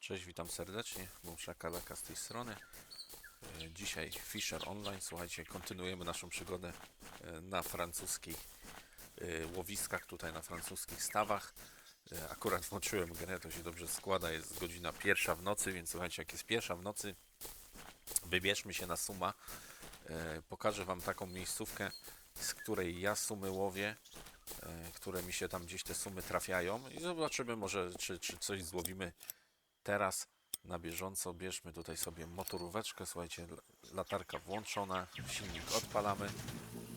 Cześć, witam serdecznie. Bumsza Kalaka z tej strony. E, Dzisiaj Fisher Online. Słuchajcie, kontynuujemy naszą przygodę e, na francuskich e, łowiskach, tutaj na francuskich stawach. Akurat włączyłem grę, to się dobrze składa. Jest godzina pierwsza w nocy, więc słuchajcie, jak jest pierwsza w nocy, wybierzmy się na suma. Pokażę Wam taką miejscówkę, z której ja sumy łowię, które mi się tam gdzieś te sumy trafiają i zobaczymy może, czy, czy coś złowimy teraz na bieżąco. Bierzmy tutaj sobie motoróweczkę, słuchajcie, latarka włączona, silnik odpalamy.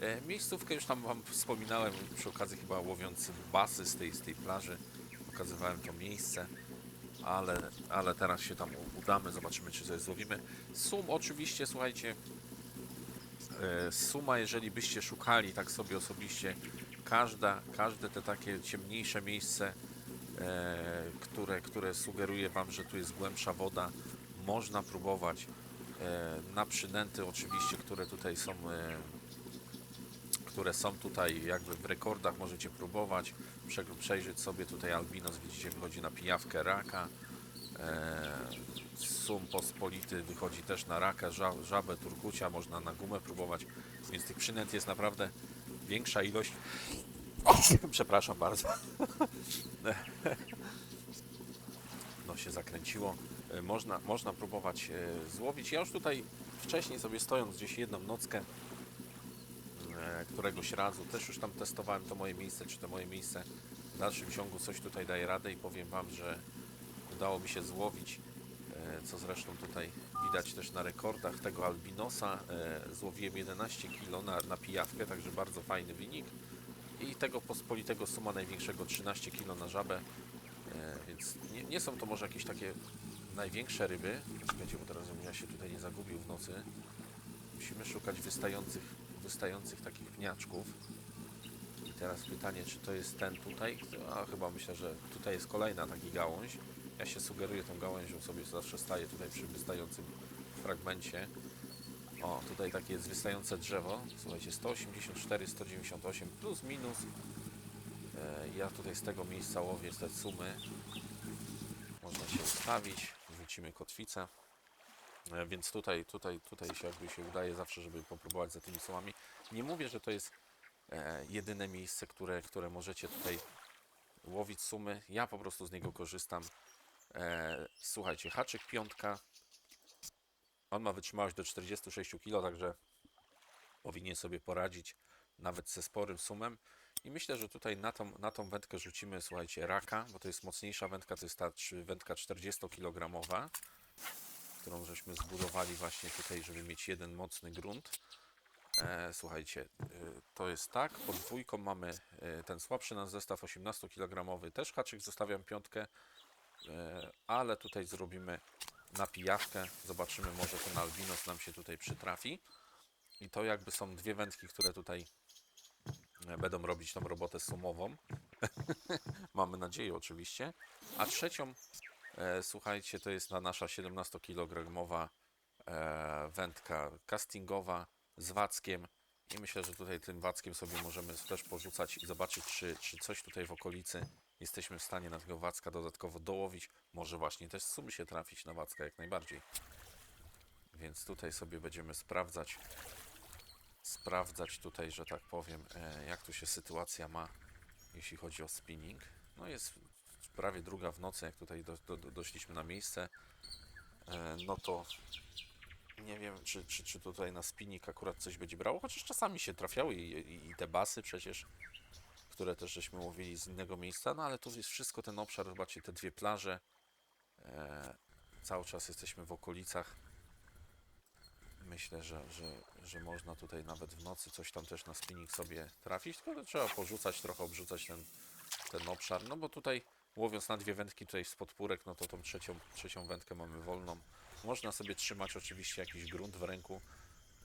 E, miejscówkę już tam Wam wspominałem przy okazji chyba łowiąc basy z tej, z tej plaży. Pokazywałem to miejsce ale, ale teraz się tam udamy, zobaczymy czy coś złowimy. Sum oczywiście, słuchajcie, e, suma, jeżeli byście szukali tak sobie osobiście, każda, każde te takie ciemniejsze miejsce, które, które sugeruje Wam, że tu jest głębsza woda, można próbować. E, na przynęty oczywiście, które tutaj są e, które są tutaj jakby w rekordach, możecie próbować, prze- przejrzeć sobie tutaj albinos, widzicie, wychodzi na pijawkę raka, e, sum pospolity wychodzi też na raka, ża- żabę, turkucia, można na gumę próbować, więc tych przynęt jest naprawdę większa ilość. Przepraszam bardzo. No się zakręciło. E, Można, można próbować e, złowić. Ja już tutaj wcześniej sobie stojąc gdzieś jedną nockę e, któregoś razu. Też już tam testowałem to moje miejsce, czy to moje miejsce w dalszym ciągu coś tutaj daje radę i powiem Wam, że udało mi się złowić, co zresztą tutaj widać też na rekordach tego albinosa. Złowiłem 11 kg na, na pijawkę, także bardzo fajny wynik. I tego pospolitego suma największego 13 kg na żabę, e, więc nie, nie są to może jakieś takie największe ryby. Czekajcie, bo teraz ja się tutaj nie zagubił w nocy. Musimy szukać wystających, wystających takich pniaczków. I teraz pytanie, czy to jest ten tutaj? A chyba myślę, że tutaj jest kolejna taki gałąź. Ja się sugeruję tą gałęzią, sobie zawsze staję tutaj przy wystającym fragmencie. O, tutaj takie jest wystające drzewo. Słuchajcie, 184, 198 plus minus. E, ja tutaj z tego miejsca łowię te sumy. Można się ustawić. Wrzucimy kotwicę. E, Więc tutaj, tutaj, tutaj się jakby się udaje zawsze, żeby popróbować za tymi sumami. Nie mówię, że to jest e, jedyne miejsce, które, które możecie tutaj łowić sumy. Ja po prostu z niego korzystam. Słuchajcie, haczyk piątka. On ma wytrzymałość do 46 kg, także powinien sobie poradzić nawet ze sporym sumem. I myślę, że tutaj na tą, na tą wędkę rzucimy, słuchajcie, raka, bo to jest mocniejsza wędka, to jest ta wędka 40-kilogramowa którą żeśmy zbudowali właśnie tutaj, żeby mieć jeden mocny grunt. E, słuchajcie, e, to jest tak, pod dwójką mamy e, ten słabszy nasz zestaw 18 kg, też haczyk zostawiam piątkę, e, ale tutaj zrobimy na pijawkę, zobaczymy, może ten albinos nam się tutaj przytrafi. I to jakby są dwie wędki, które tutaj e, będą robić tą robotę sumową. Mamy nadzieję oczywiście. A trzecią E, słuchajcie, to jest ta nasza 17-kilogramowa e, wędka castingowa z wackiem. I myślę, że tutaj tym wackiem sobie możemy też porzucać i zobaczyć, czy, czy coś tutaj w okolicy jesteśmy w stanie na tego wacka dodatkowo dołowić. Może właśnie też sumy się trafić na wacka jak najbardziej. Więc tutaj sobie będziemy sprawdzać, sprawdzać tutaj, że tak powiem, e, jak tu się sytuacja ma, jeśli chodzi o spinning. No jest prawie druga w nocy, jak tutaj do, do, doszliśmy na miejsce, e, no to nie wiem, czy, czy, czy tutaj na spinning akurat coś będzie brało, chociaż czasami się trafiały i, i, i te basy przecież, które też żeśmy łowili z innego miejsca, no ale tu jest wszystko ten obszar, zobaczcie, te dwie plaże, e, cały czas jesteśmy w okolicach. Myślę, że, że, że można tutaj nawet w nocy coś tam też na spinning sobie trafić, tylko trzeba porzucać, trochę obrzucać ten, ten obszar, no bo tutaj łowiąc na dwie wędki tutaj z podpórek, no to tą trzecią, trzecią wędkę mamy wolną. Można sobie trzymać oczywiście jakiś grunt w ręku,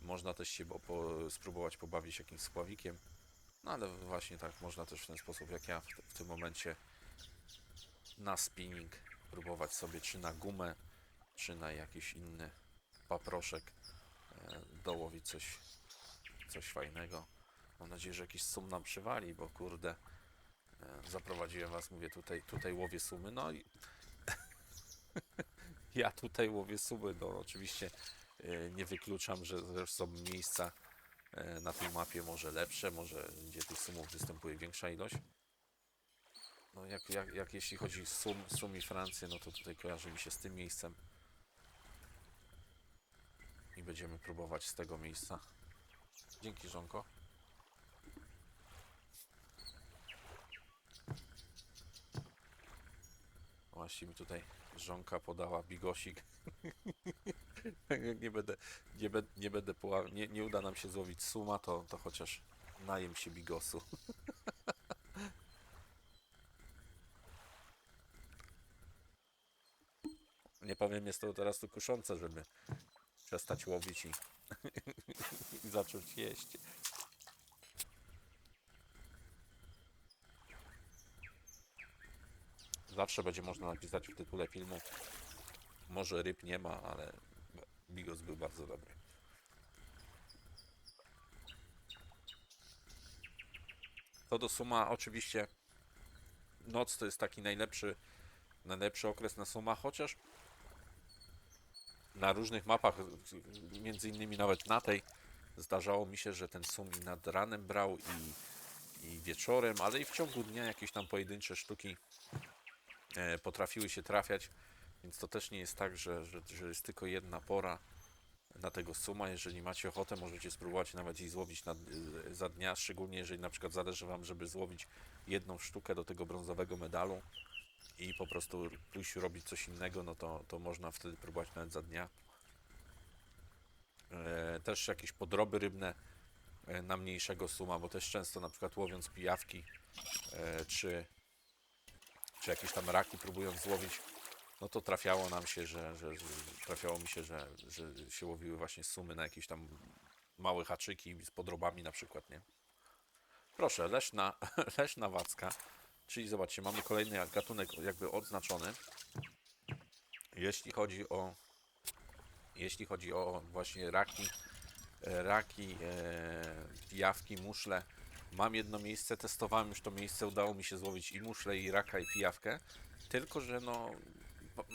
można też się bo, po, spróbować pobawić jakimś spławikiem, ale właśnie tak, można też w ten sposób jak ja w, w tym momencie na spinning próbować sobie czy na gumę, czy na jakiś inny paproszek e, dołowić coś, coś fajnego. Mam nadzieję, że jakiś sum nam przywali, bo kurde, e, zaprowadziłem was, mówię, tutaj, tutaj łowię sumy, no i ja tutaj łowię sumy. No oczywiście e, nie wykluczam, że są miejsca na tej mapie może lepsze, może gdzie tych sumów występuje większa ilość. No jak, jak, jak jeśli chodzi sum, sum i Francję, no to tutaj kojarzy mi się z tym miejscem. I będziemy próbować z tego miejsca. Dzięki żonko. Właśnie mi tutaj żonka podała bigosik. nie będę, nie, be, nie będę poła- nie, nie uda nam się złowić suma, to, to chociaż najem się bigosu. Nie powiem, jest to teraz tu kuszące, żeby przestać łowić i, i zacząć jeść. Zawsze będzie można napisać w tytule filmu może ryb nie ma, ale bigos był bardzo dobry. To do suma oczywiście noc to jest taki najlepszy najlepszy okres na suma, chociaż na różnych mapach, między innymi nawet na tej, zdarzało mi się, że ten sum i nad ranem brał i, i wieczorem, ale i w ciągu dnia jakieś tam pojedyncze sztuki e, potrafiły się trafiać, więc to też nie jest tak, że, że, że jest tylko jedna pora na tego suma. Jeżeli macie ochotę, możecie spróbować nawet i złowić na, e, za dnia, szczególnie jeżeli na przykład zależy Wam, żeby złowić jedną sztukę do tego brązowego medalu i po prostu pójść robić coś innego, no to, to można wtedy próbować nawet za dnia. E, też jakieś podroby rybne e, na mniejszego suma, bo też często na przykład łowiąc pijawki e, czy, czy jakieś tam raki próbując złowić, no to trafiało nam się, że, że, że trafiało mi się, że, że się łowiły właśnie sumy na jakieś tam małe haczyki z podrobami na przykład, nie? Proszę, leszna, leszna wacka. Czyli zobaczcie, mamy kolejny gatunek jakby odznaczony. Jeśli chodzi o jeśli chodzi o właśnie raki, e, raki, e, pijawki, muszle, mam jedno miejsce, testowałem już to miejsce, udało mi się złowić i muszle, i raka, i pijawkę, tylko że no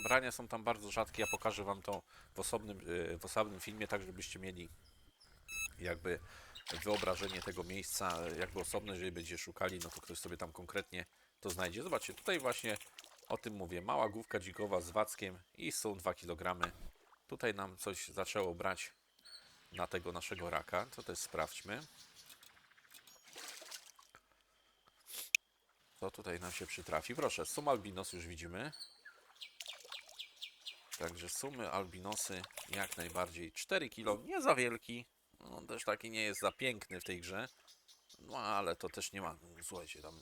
brania są tam bardzo rzadkie, ja pokażę wam to w osobnym, e, w osobnym filmie, tak żebyście mieli jakby wyobrażenie tego miejsca, jakby osobne, jeżeli będziecie szukali, no to ktoś sobie tam konkretnie to znajdzie. Zobaczcie, tutaj właśnie o tym mówię. Mała główka dzikowa z wackiem i są 2 kg. Tutaj nam coś zaczęło brać na tego naszego raka. To też sprawdźmy. Co tutaj nam się przytrafi? Proszę, sum albinos już widzimy. Także sumy albinosy jak najbardziej. 4 kg, nie za wielki. On też taki nie jest za piękny w tej grze. No ale to też nie ma. Słuchajcie, tam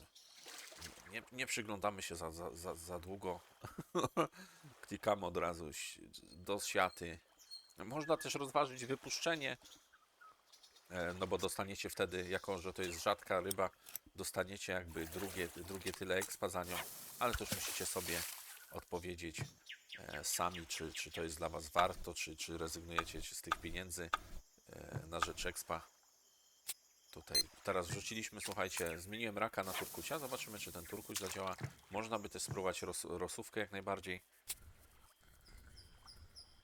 nie, nie przyglądamy się za, za, za, za długo. Klikamy od razu do siaty. Można też rozważyć wypuszczenie, e, no bo dostaniecie wtedy, jako że to jest rzadka ryba, dostaniecie jakby drugie, drugie tyle expa za nią, ale też musicie sobie odpowiedzieć sami, czy, czy to jest dla Was warto, czy, czy rezygnujecie z tych pieniędzy e, na rzecz expa. Tutaj teraz wrzuciliśmy, słuchajcie, zmieniłem raka na turkucia. Zobaczymy, czy ten turkuś zadziała. Można by też spróbować ros, rosówkę jak najbardziej.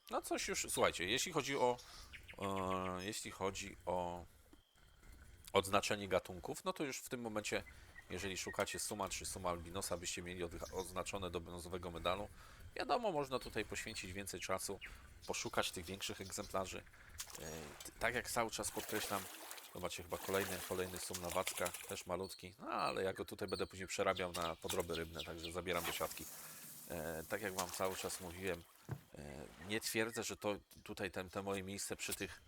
No coś już, słuchajcie, jeśli chodzi o e, jeśli chodzi o odznaczenie gatunków, no to już w tym momencie, jeżeli szukacie suma czy suma albinosa, byście mieli od, oznaczone do brązowego medalu. Wiadomo, można tutaj poświęcić więcej czasu, poszukać tych większych egzemplarzy. E, tak jak cały czas podkreślam, Zobaczcie, chyba kolejny, kolejny sum na wacka, też malutki, no ale ja go tutaj będę później przerabiał na podroby rybne, także zabieram do siatki. E, tak jak Wam cały czas mówiłem, e, nie twierdzę, że to tutaj ten, te moje miejsce przy tych,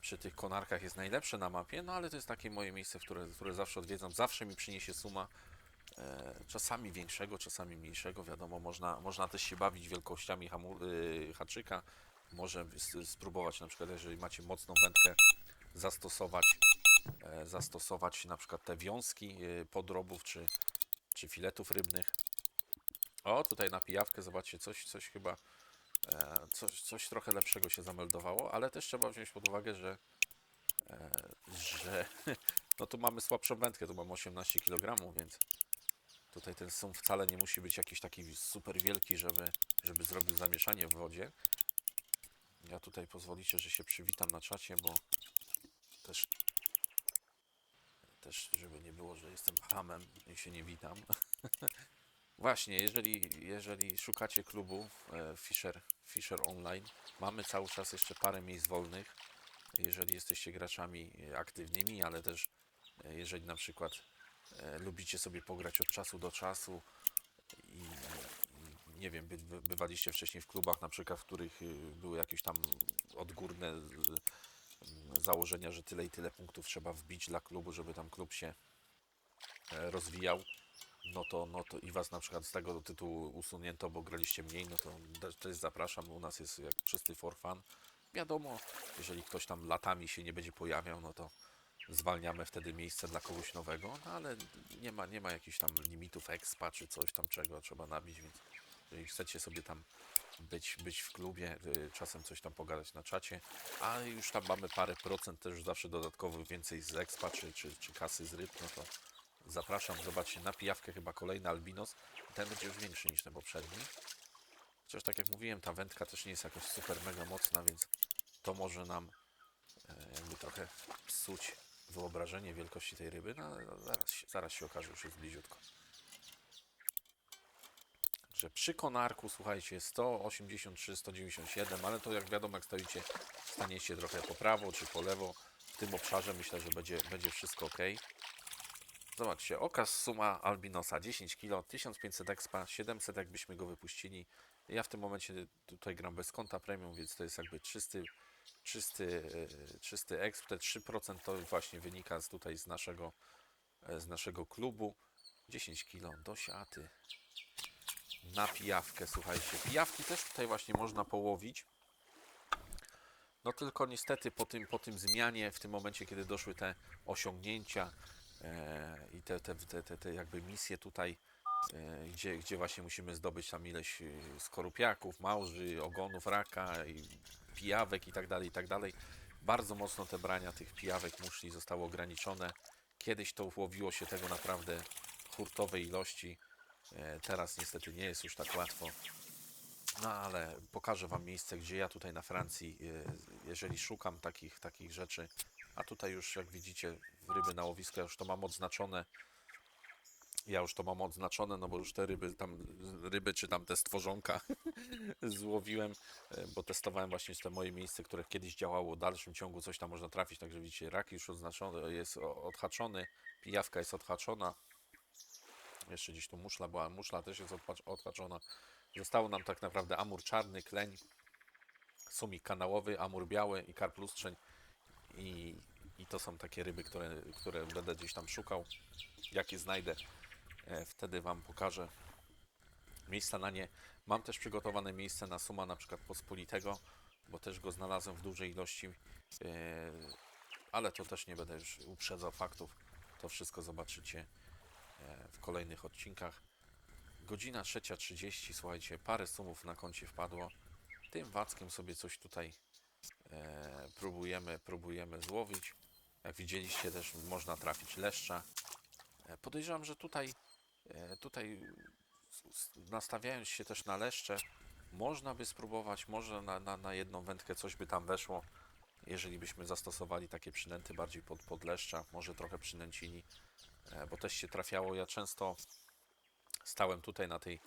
przy tych konarkach jest najlepsze na mapie, no ale to jest takie moje miejsce, które, które zawsze odwiedzam, zawsze mi przyniesie suma, czasami większego, czasami mniejszego, wiadomo, można, można też się bawić wielkościami hamu, y, haczyka, może spróbować na przykład, jeżeli macie mocną wędkę, zastosować, e, zastosować na przykład te wiązki e, podrobów czy, czy filetów rybnych. O, tutaj na pijawkę, zobaczcie, coś, coś chyba, e, coś, coś trochę lepszego się zameldowało, ale też trzeba wziąć pod uwagę, że, e, że no tu mamy słabszą wędkę, tu mamy 18 kg, więc Tutaj ten sum wcale nie musi być jakiś taki super wielki, żeby, żeby zrobił zamieszanie w wodzie. Ja tutaj pozwolicie, że się przywitam na czacie, bo też, też żeby nie było, że jestem hamem i się nie witam. Właśnie, jeżeli, jeżeli szukacie klubu e, Fisher, Fisher Online, mamy cały czas jeszcze parę miejsc wolnych. Jeżeli jesteście graczami aktywnymi, ale też e, jeżeli na przykład lubicie sobie pograć od czasu do czasu i, nie wiem, by, by, bywaliście wcześniej w klubach, na przykład, w których y, były jakieś tam odgórne y, założenia, że tyle i tyle punktów trzeba wbić dla klubu, żeby tam klub się e, rozwijał, no to, no to i was na przykład z tego tytułu usunięto, bo graliście mniej, no to też zapraszam, u nas jest jak czysty for fun. Wiadomo, jeżeli ktoś tam latami się nie będzie pojawiał, no to zwalniamy wtedy miejsce dla kogoś nowego, no ale nie ma, nie ma jakichś tam limitów expa czy coś tam czego trzeba nabić, więc jeżeli chcecie sobie tam być, być w klubie, y, czasem coś tam pogadać na czacie, a już tam mamy parę procent też zawsze dodatkowo więcej z expa czy, czy, czy kasy z ryb, no to zapraszam, zobaczcie, na pijawkę chyba kolejny albinos, ten będzie już większy niż ten poprzedni. Chociaż tak jak mówiłem, ta wędka też nie jest jakoś super mega mocna, więc to może nam e, jakby trochę psuć wyobrażenie wielkości tej ryby, no ale zaraz się, zaraz się okaże, już jest bliziutko. Że przy konarku, słuchajcie, 183, 197, ale to jak wiadomo, jak stoicie, staniecie trochę po prawo czy po lewo, w tym obszarze myślę, że będzie, będzie wszystko ok. Zobaczcie, okaz suma albinosa 10 kg, 1500 expa, 700 jakbyśmy go wypuścili. Ja w tym momencie tutaj gram bez konta premium, więc to jest jakby czysty, czysty, czysty exp. Te 3% to właśnie wynika z tutaj z naszego, e, z naszego klubu. 10 kg do siaty. Na pijawkę, słuchajcie. Pijawki też tutaj właśnie można połowić. No tylko niestety po tym, po tym zmianie, w tym momencie, kiedy doszły te osiągnięcia e, i te, te, te, te, te jakby misje tutaj, gdzie, gdzie właśnie musimy zdobyć tam ileś e, skorupiaków, małży, ogonów raka i pijawek i tak dalej, i tak dalej. Bardzo mocno te brania tych pijawek muszli zostały ograniczone. Kiedyś to łowiło się tego naprawdę hurtowe ilości. E, teraz niestety nie jest już tak łatwo. No ale pokażę Wam miejsce, gdzie ja tutaj na Francji, e, jeżeli szukam takich, takich rzeczy, a tutaj już jak widzicie ryby na łowisku, ja już to mam odznaczone. Ja już to mam odznaczone, no bo już te ryby tam, ryby czy tam te stworzonka złowiłem, e, bo testowałem właśnie te moje miejsce, które kiedyś działało, w dalszym ciągu coś tam można trafić, także widzicie, rak już odznaczony, jest odhaczony, pijawka jest odhaczona, jeszcze gdzieś tu muszla była, muszla też jest odhaczona. Zostało nam tak naprawdę amur czarny, kleń, sumik kanałowy, amur biały i karp lustrzeń. I, I to są takie ryby, które, które będę gdzieś tam szukał. Jakie znajdę, wtedy Wam pokażę miejsca na nie. Mam też przygotowane miejsce na suma na przykład pospolitego, bo też go znalazłem w dużej ilości. e, Ale to też nie będę już uprzedzał faktów. To wszystko zobaczycie e, w kolejnych odcinkach. Godzina 3.30, słuchajcie, parę sumów na koncie wpadło. Tym wackiem sobie coś tutaj e, próbujemy, próbujemy złowić. Jak widzieliście też można trafić leszcza. E, podejrzewam, że tutaj, e, tutaj s- s- nastawiając się też na leszcze, można by spróbować, może na, na, na jedną wędkę coś by tam weszło. Jeżeli byśmy zastosowali takie przynęty bardziej pod, pod leszcza, może trochę przynęcili, e, bo też się trafiało. Ja często stałem tutaj na tej,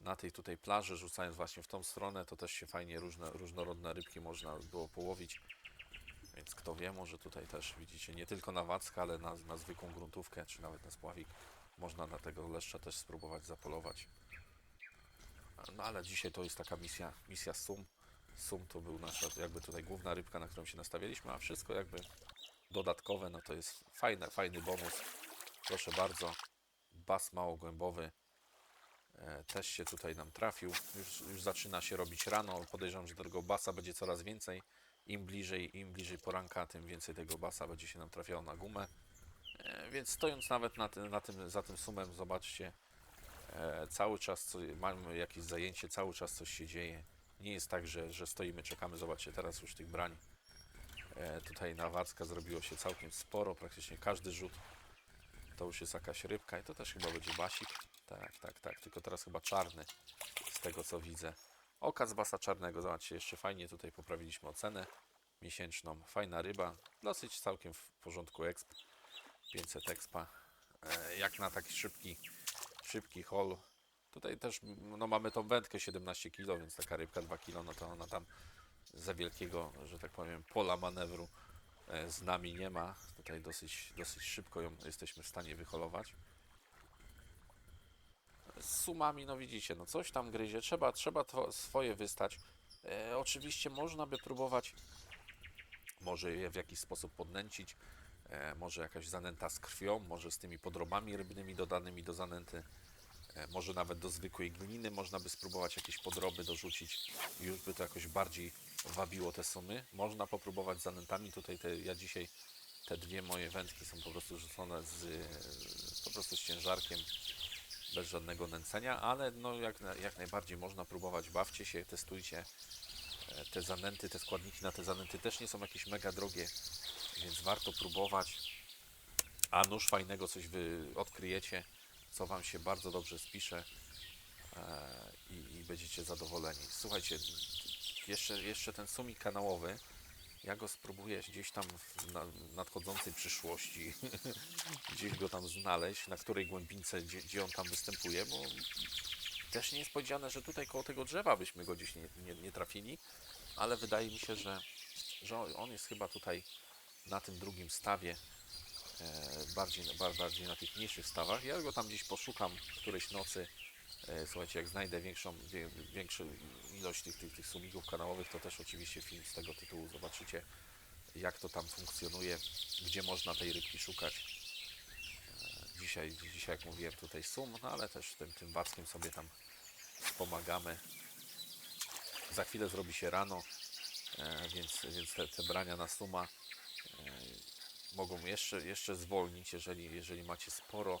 na tej tutaj plaży, rzucając właśnie w tą stronę, to też się fajnie różne, różnorodne rybki można było połowić. Więc kto wie, może tutaj też widzicie, nie tylko na wacka, ale na, na zwykłą gruntówkę, czy nawet na spławik, można na tego leszcza też spróbować zapolować. No ale dzisiaj to jest taka misja, misja sum. Sum to był nasza jakby tutaj główna rybka, na którą się nastawialiśmy, a wszystko jakby dodatkowe, no to jest fajne, fajny bonus. Proszę bardzo, bas małogłębowy e, też się tutaj nam trafił. Już, już zaczyna się robić rano. Podejrzewam, że tego basa będzie coraz więcej. Im bliżej, im bliżej poranka, tym więcej tego basa będzie się nam trafiało na gumę. Więc stojąc nawet na tym, na tym, za tym sumem, zobaczcie, e, cały czas co, mamy jakieś zajęcie, cały czas coś się dzieje. Nie jest tak, że, że stoimy, czekamy. Zobaczcie, teraz już tych brań e, tutaj na Wacka zrobiło się całkiem sporo. Praktycznie każdy rzut To już jest jakaś rybka i to też chyba będzie basik. Tak, tak, tak. Tylko teraz chyba czarny, z tego co widzę. Oka z basa czarnego. Zobaczcie, jeszcze fajnie tutaj poprawiliśmy ocenę miesięczną. Fajna ryba. Dosyć całkiem w porządku exp. 500 expa. E, jak na taki szybki, szybki haul. Tutaj też no, mamy tą wędkę 17 kg, więc taka rybka 2 kg, no to ona tam za wielkiego, że tak powiem, pola manewru e, z nami nie ma. Tutaj dosyć, dosyć szybko ją jesteśmy w stanie wyholować. Z sumami, no widzicie, no coś tam gryzie, trzeba, trzeba swoje wystać. E, oczywiście można by próbować może je w jakiś sposób podnęcić, może jakaś zanęta z krwią, może z tymi podrobami rybnymi dodanymi do zanęty, e, może nawet do zwykłej gliny można by spróbować jakieś podroby dorzucić i już by to jakoś bardziej wabiło te sumy. Można popróbować zanętami, tutaj te, ja dzisiaj te dwie moje wędki są po prostu rzucone z, e, po prostu z ciężarkiem, bez żadnego nęcenia, ale no jak, jak najbardziej można próbować, bawcie się, testujcie. E, Te zanęty, te składniki na te zanęty też nie są jakieś mega drogie, więc warto próbować. A nóż fajnego coś wy odkryjecie, co Wam się bardzo dobrze spisze e, i, i będziecie zadowoleni. Słuchajcie, jeszcze, jeszcze ten sumik kanałowy, ja go spróbuję gdzieś tam w na, nadchodzącej przyszłości, gdzieś go tam znaleźć, na której głębince, gdzie, gdzie on tam występuje, bo też nie jest powiedziane, że tutaj koło tego drzewa byśmy go gdzieś nie, nie, nie trafili, ale wydaje mi się, że, że on jest chyba tutaj na tym drugim stawie, e, bardziej, bar- bardziej na tych mniejszych stawach. Ja go tam gdzieś poszukam którejś nocy. E, słuchajcie, jak znajdę większą, większą ilość tych, tych, tych sumików kanałowych, to też oczywiście film z tego tytułu zobaczycie, jak to tam funkcjonuje, gdzie można tej rybki szukać. E, Dzisiaj, dzisiaj jak mówiłem, tutaj sum, no ale też tym, tym backiem sobie tam wspomagamy. Za chwilę zrobi się rano, więc, więc te, te brania na suma mogą jeszcze, jeszcze zwolnić, jeżeli, jeżeli macie sporo.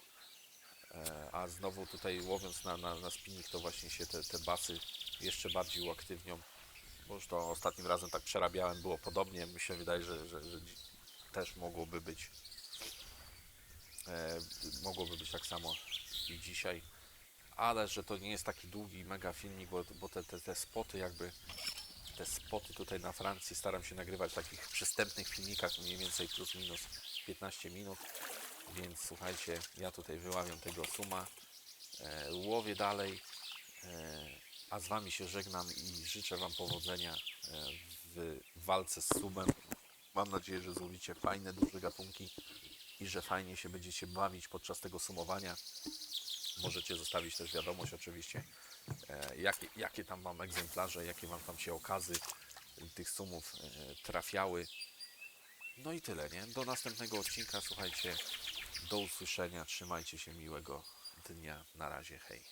E, A znowu tutaj łowiąc na, na, na spinning, to właśnie się te, te basy jeszcze bardziej uaktywnią. Bo już to ostatnim razem tak przerabiałem, było podobnie. Mi się wydaje, że, że, że też mogłoby być e, mogłoby być tak samo i dzisiaj. Ale że to nie jest taki długi mega filmik, bo, bo te, te, te spoty jakby te spoty tutaj na Francji staram się nagrywać w takich przystępnych filmikach mniej więcej plus minus 15 minut. Więc słuchajcie, ja tutaj wyławiam tego suma, e, łowię dalej, e, a z Wami się żegnam i życzę Wam powodzenia e, w walce z sumem. Mam nadzieję, że złowicie fajne, duże gatunki i że fajnie się będziecie bawić podczas tego sumowania. Możecie zostawić też wiadomość oczywiście, jakie, jakie tam Wam egzemplarze, jakie Wam tam się okazy tych sumów e, trafiały. No i tyle, nie? Do następnego odcinka, słuchajcie, do usłyszenia, trzymajcie się, miłego dnia, na razie, hej.